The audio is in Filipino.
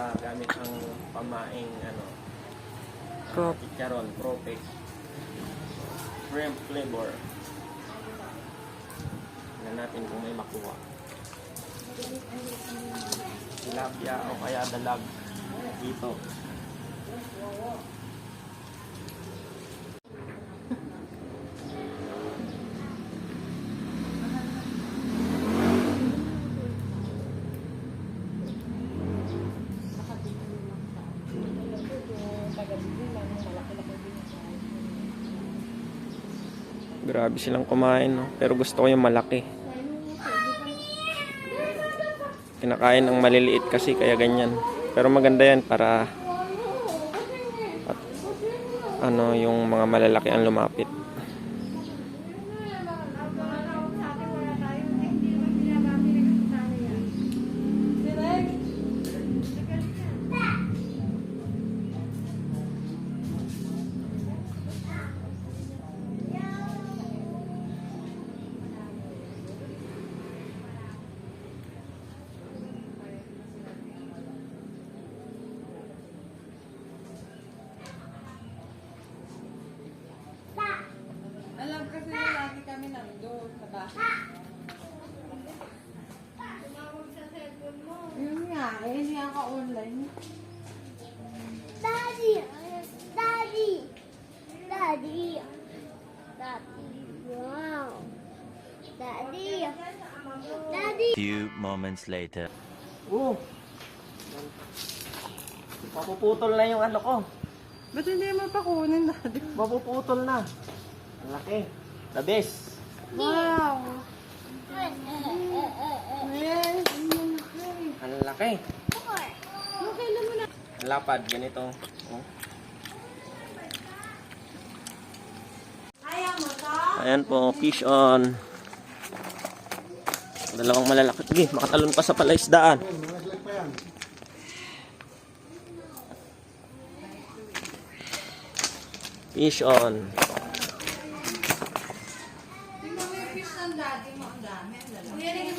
sa gamit ang pamaing ano, Prop. chicharon, prope. Shrimp flavor. Tingnan natin kung may makuha. Tilapia o kaya dalag dito. Grabe silang kumain, no? Pero gusto ko yung malaki. Kinakain ng maliliit kasi, kaya ganyan. Pero maganda yan para at, ano, yung mga malalaki ang lumapit. Alam kasi na lagi kami nandun sa bahay. Yun nga, eh, hindi ako online. Daddy, Daddy, Daddy, Daddy, wow, Daddy, Daddy. Few moments later. Oh! Mapuputol na yung ano ko. Ba't hindi mo pa kunin dati? Mapuputol na. Ang laki. The best. Wow! Yes! Ang laki. Okay na. Ang lapad. Ganito. Oh. Ayan po, fish on. Dalawang malalaki. Sige, makatalon pa sa palaisdaan. Fish on. dati mo ang dami. Ang lalaki.